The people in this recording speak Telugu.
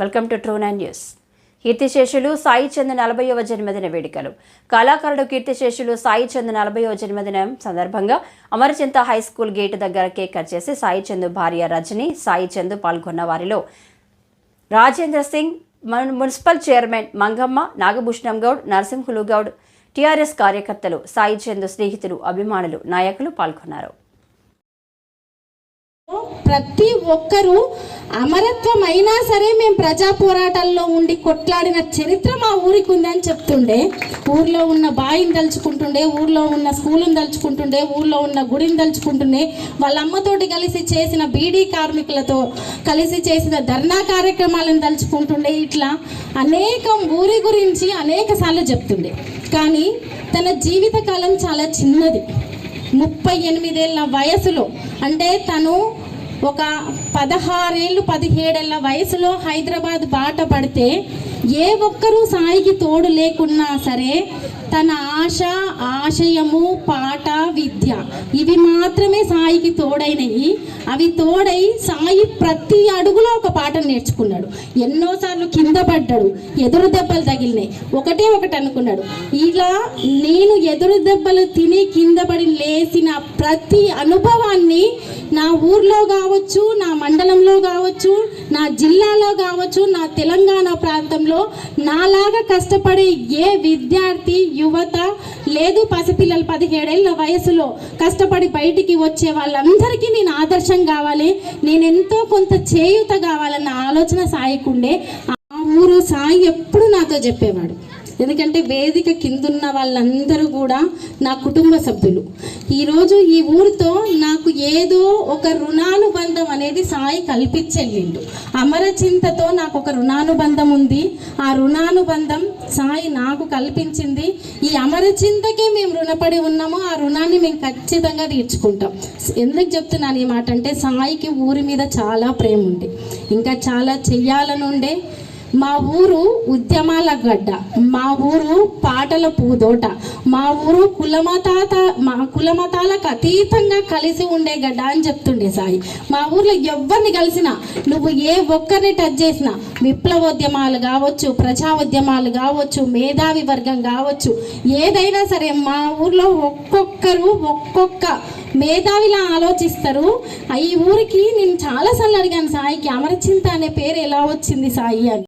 Welcome to true nine news. కీర్తిశేషులు సాయి చంద్ నలభైవ జన్మదిన వేడుకలు. కళాకారుడు కీర్తిశేషులు సాయి చంద్ నలభైవ జన్మదినం సందర్భంగా అమరచింత హై స్కూల్ గేటు దగ్గర కేక్ కట్ చేసి సాయి చంద్ భార్య రజని సాయి చంద్ పాల్గొన్న వారిలో Rajendra Singh municipal chairman Mangamma Nagabhushanam Goud Narasimhulu Goud TRS కార్యకర్తలు సాయి చంద్ స్నేహితులు అభిమానులు నాయకులు పాల్గొన్నారు. ప్రతి ఒక్కరూ అమరత్వం అయినా సరే మేము ప్రజా పోరాటాల్లో ఉండి కొట్లాడిన చరిత్ర మా ఊరికి ఉందని చెప్తుండే. ఊర్లో ఉన్న బాయిని తలుచుకుంటుండే ఊర్లో ఉన్న స్కూలుని తలుచుకుంటుండే ఊర్లో ఉన్న గుడిని తలుచుకుంటుండే. వాళ్ళ అమ్మతోటి కలిసి చేసిన బీడీ కార్మికులతో కలిసి చేసిన ధర్నా కార్యక్రమాలను తలుచుకుంటుండే. ఇట్లా అనేకం ఊరి గురించి అనేక సార్లు చెప్తుండే. కానీ తన జీవితకాలం చాలా చిన్నది. ముప్పై ఎనిమిదేళ్ళ వయసులో అంటే తను ఒక పదహారేళ్ళు పదిహేడేళ్ళ వయసులో హైదరాబాద్ బాట పడితే ఏ ఒక్కరూ సాయికి తోడు లేకున్నా సరే తన ఆశ ఆశయము పాట విద్య ఇవి మాత్రమే సాయికి తోడైనవి అవి తోడై సాయి ప్రతి అడుగులో ఒక పాట నేర్చుకున్నాడు. ఎన్నోసార్లు కింద పడ్డాడు ఎదురు దెబ్బలు తగిలినాయి. ఒకటే ఒకటి అనుకున్నాడు. ఇలా నేను ఎదురు దెబ్బలు తిని కింద పడి లేచిన ప్రతి అనుభవాన్ని నా ఊర్లో కావచ్చు నా మండలంలో కావచ్చు నా జిల్లాలో కావచ్చు నా తెలంగాణ ప్రాంతంలో నాలాగా కష్టపడే ఏ విద్యార్థి యువత లేదు పసిపిల్లలు పదిహేడేళ్ళ వయసులో కష్టపడి బయటికి వచ్చే వాళ్ళందరికీ నేను ఆదర్శం కావాలి. నేను ఎంతో కొంత చేయూత కావాలన్న ఆలోచన సాయకుండే. ఆ ఊరు సాయి ఎప్పుడు నాతో చెప్పేవాడు. ఎందుకంటే వేదిక కిందున్న వాళ్ళందరూ కూడా నా కుటుంబ సభ్యులు. ఈరోజు ఈ ఊరితో నాకు ఏదో ఒక రుణానుబంధం అనేది సాయి కల్పించెళ్ళిండు అమరచింతతో నాకు ఒక రుణానుబంధం ఉంది. ఆ రుణానుబంధం సాయి నాకు కల్పించింది. ఈ అమరచింతకే మేము రుణపడి ఉన్నాము. ఆ రుణాన్ని మేము ఖచ్చితంగా తీర్చుకుంటాం. ఎందుకు చెప్తున్నాను ఈ మాట అంటే సాయికి ఊరి మీద చాలా ప్రేమ ఉంది ఇంకా చాలా చెయ్యాలని ఉండే మా ఊరు ఉద్యమాల గడ్డ మా ఊరు పాటల పూదోట మా ఊరు కులమతాత మా కులమతాలకు అతీతంగా కలిసి ఉండే గడ్డ అని చెప్తుండే సాయి. మా ఊర్లో ఎవరిని కలిసినా నువ్వు ఏ ఒక్కరిని టచ్ చేసినా విప్లవోద్యమాలు కావచ్చు ప్రజా ఉద్యమాలు కావచ్చు మేధావి వర్గం కావచ్చు ఏదైనా సరే మా ఊర్లో ఒక్కొక్కరు ఒక్కొక్క మేధావిలా ఆలోచిస్తారు. ఈ ఊరికి నేను చాలాసార్లు అడిగాను సాయికి అమరచింత అనే పేరు ఎలా వచ్చింది సాయి అని.